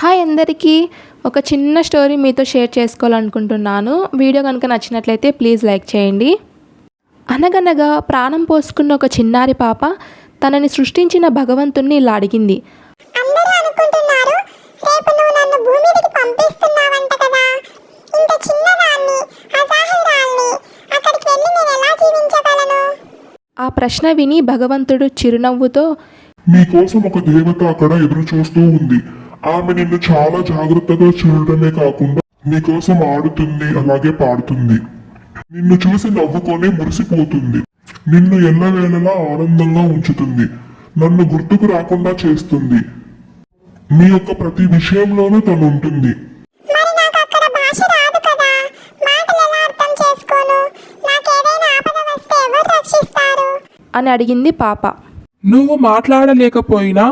Hi అందరికీ. ఒక చిన్న స్టోరీ మీతో షేర్ చేసుకోవాలనుకుంటున్నాను. వీడియో కనుక నచ్చినట్లయితే ప్లీజ్ లైక్ చేయండి. అనగనగా ప్రాణం పోసుకున్న ఒక చిన్నారి పాప తనని సృష్టించిన భగవంతుణ్ణి ఇలా అడిగింది. అందరూ అనుకుంటున్నారు రేపు నువ్వు నన్ను భూమి మీదకి పంపిస్తున్నావంట కదా. ఇంత చిన్నదాన్ని అసహాయురాల్ని అక్కడికి వెళ్ళి నేను ఎలా జీవించగలను? ఆ ప్రశ్న విని భగవంతుడు చిరునవ్వుతో నీకోసం ఒక దేవత అక్కడ ఎదురు చూస్తూ ఉంది. ఆమె నిన్ను చాలా జాగ్రత్తగా చూడటమే కాకుండా నీకోసం ఆడుతుంది అలాగే పాడుతుంది. నిన్ను చూసి నవ్వుకొని మురిసిపోతుంది. నిన్ను ఎల్లవేళలా ఆనందంగా ఉంచుతుంది. నన్ను గుర్తుకు రాకుండా చేస్తుంది. నీ యొక్క ప్రతి విషయంలోనూ తను ఉంటుంది. మరి నాకు అక్కడ భాష రాదు కదా? మాటలు ఎలా అర్థం చేసుకోను? నాకేదైనా ఆపద వస్తే ఎవరు రక్షిస్తారు? అని అడిగింది పాప. నువ్వు మాట్లాడలేకపోయినా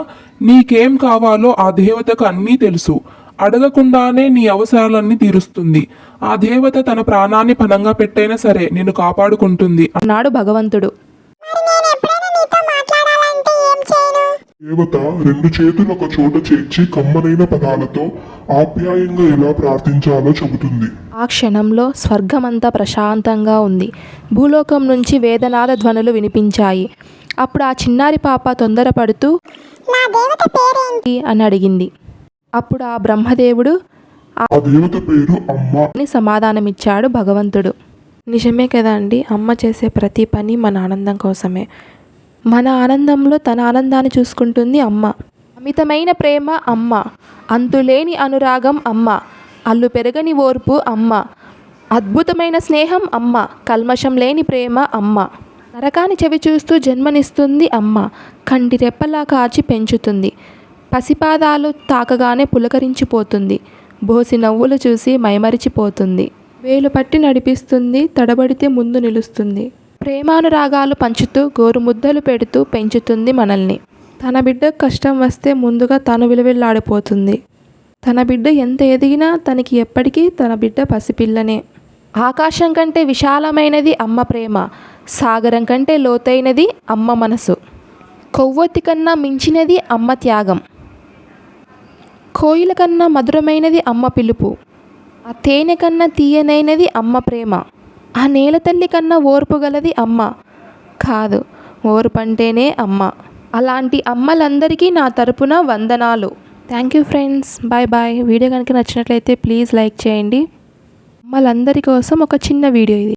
నీకేం కావాలో ఆ దేవతకు అన్నీ తెలుసు. అడగకుండానే నీ అవసరాలన్నీ తీరుస్తుంది. ఆ దేవత తన ప్రాణాన్ని పనంగా పెట్టైనా సరే నిన్ను కాపాడుకుంటుంది. అన్నాడు భగవంతుడు. మరి నేను ఎప్పుడైనా నీతో మాట్లాడాలంటే ఏం చేయను దేవత రెండు చేతులు ఒక చోట చేర్చి కమ్మనైన పదాలతో ఆప్యాయంగా ఎలా ప్రార్థించాలో చెబుతుంది. ఆ క్షణంలో స్వర్గమంతా ప్రశాంతంగా ఉంది. భూలోకం నుంచి వేదనాద ధ్వనులు వినిపించాయి. అప్పుడు ఆ చిన్నారి పాప తొందరపడుతూ నా దేవత పేరేంటి? అని అడిగింది. అప్పుడు ఆ బ్రహ్మదేవుడు ఆ దేవత పేరు అమ్మ. అని సమాధానమిచ్చాడు భగవంతుడు. నిజమే కదా అండి అమ్మ చేసే ప్రతి పని మన ఆనందం కోసమే. మన ఆనందంలో తన ఆనందాన్ని చూసుకుంటుంది అమ్మ. అమితమైన ప్రేమ అమ్మ. అంతులేని అనురాగం అమ్మ. అల్లు పెరగని ఓర్పు అమ్మ. అద్భుతమైన స్నేహం అమ్మ. కల్మషం లేని ప్రేమ అమ్మ. నరకాన్ని చెవి చూస్తూ జన్మనిస్తుంది అమ్మ. కంటి రెప్పలా కాచి పెంచుతుంది. పసిపాదాలు తాకగానే పులకరించిపోతుంది. బోసి నవ్వులు చూసి మైమరిచిపోతుంది. వేలు పట్టి నడిపిస్తుంది తడబడితే ముందు నిలుస్తుంది. ప్రేమానురాగాలు పంచుతూ గోరుముద్దలు పెడుతూ పెంచుతుంది మనల్ని. తన బిడ్డ కష్టం వస్తే ముందుగా తను విలువిల్లాడిపోతుంది. తన బిడ్డ ఎంత ఎదిగినా తనకి ఎప్పటికీ తన బిడ్డ పసిపిల్లనే. ఆకాశం కంటే విశాలమైనది అమ్మ ప్రేమ. సాగరం కంటే లోతైనది అమ్మ మనసు. కొవ్వొత్తి కన్నా మించినది అమ్మ త్యాగం. కోయిల కన్నా మధురమైనది అమ్మ పిలుపు. ఆ తేనె కన్నా తీయనైనది అమ్మ ప్రేమ. ఆ నేల తల్లి కన్నా ఓర్పు గలది అమ్మ. కాదు ఓర్పు అంటేనే అమ్మ. అలాంటి అమ్మలందరికీ నా తరపున వందనాలు. Thank you friends bye bye video కనుక నచ్చినట్లయితే ప్లీజ్ లైక్ చేయండి. అమ్మలందరి కోసం ఒక చిన్న వీడియో ఇది.